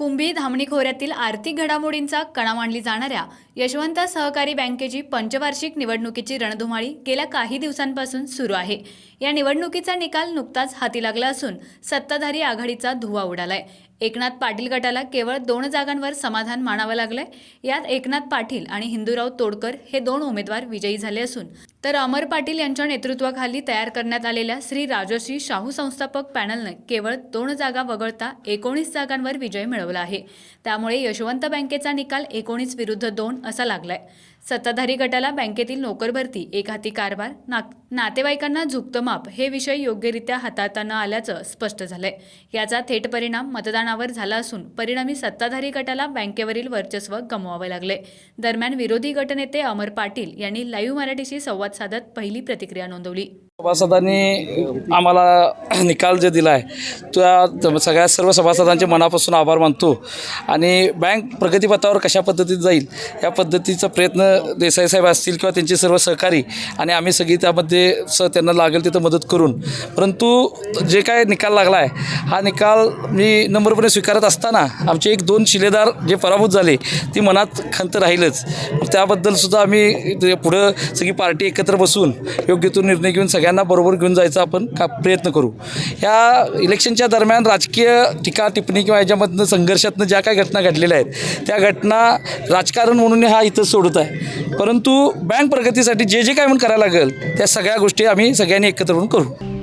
कुंभी धामणी खोऱ्यातील आर्थिक घडामोडींचा कणा मांडली जाणाऱ्या यशवंत सहकारी बँकेची पंचवार्षिक निवडणुकीची रणधुमाळी गेल्या काही दिवसांपासून सुरू आहे. या निवडणुकीचा निकाल नुकताच हाती लागला असून सत्ताधारी आघाडीचा धुवा उडालाय. एकनाथ पाटील गटाला केवळ दोन जागांवर समाधान मानावं लागलंय. यात एकनाथ पाटील आणि हिंदूराव तोडकर हे दोन उमेदवार विजयी झाले असून तर अमर पाटील यांच्या नेतृत्वाखाली तयार करण्यात आलेल्या श्री राजश्री शाहू संस्थापक पॅनलनं केवळ दोन जागा वगळता एकोणीस जागांवर विजय मिळवला आहे. त्यामुळे यशवंत बँकेचा निकाल एकोणीस विरुद्ध दोन असा लागलाय. सत्ताधारी गटाला बँकेतील नोकर भरती एक हाती कारभार ना नातेवाईकांना झुकतं माप हे विषय योग्यरित्या हाताळता न आल्याचं स्पष्ट झालंय. याचा थेट परिणाम मतदानावर झाला असून परिणामी सत्ताधारी गटाला बँकेवरील वर्चस्व गमवावे लागले दरम्यान विरोधी गटनेते अमर पाटील यांनी लाईव्ह मराठीशी संवाद साधत पहिली प्रतिक्रिया नोंदवली. सभासदांनी आम्हाला निकाल जे दिला आहे त्या सगळ्या सर्व सभासदांचे मनापासून आभार मानतो. आणि बँक प्रगतीपथावर कशा पद्धतीत जाईल या पद्धतीचा प्रयत्न देसाई साहेब असतील किंवा त्यांचे सर्व सहकारी आणि आम्ही सगळी त्यामध्ये स त्यांना लागेल तिथं मदत करून. परंतु जे काय निकाल लागला आहे हा निकाल मी नम्रपणे स्वीकारत असताना आमचे एक दोन शिलेदार जे पराभूत झाले ती मनात खंत राहीलच. त्याबद्दलसुद्धा आम्ही ते पुढं सगळी पार्टी एकत्र बसून योग्य तो निर्णय घेऊन सगळ्या यांना बरोबर घेऊन जायचा आपण का प्रयत्न करू? या इलेक्शनच्या दरम्यान राजकीय टीका टिप्पणी किंवा याच्यामधनं संघर्षातनं ज्या काही घटना घडलेल्या आहेत त्या घटना राजकारण म्हणून हा इथं सोडत आहे. परंतु बँक प्रगतीसाठी जे जे काय म्हणून करायला लागेल त्या सगळ्या गोष्टी आम्ही सगळ्यांनी एकत्र होऊन करू.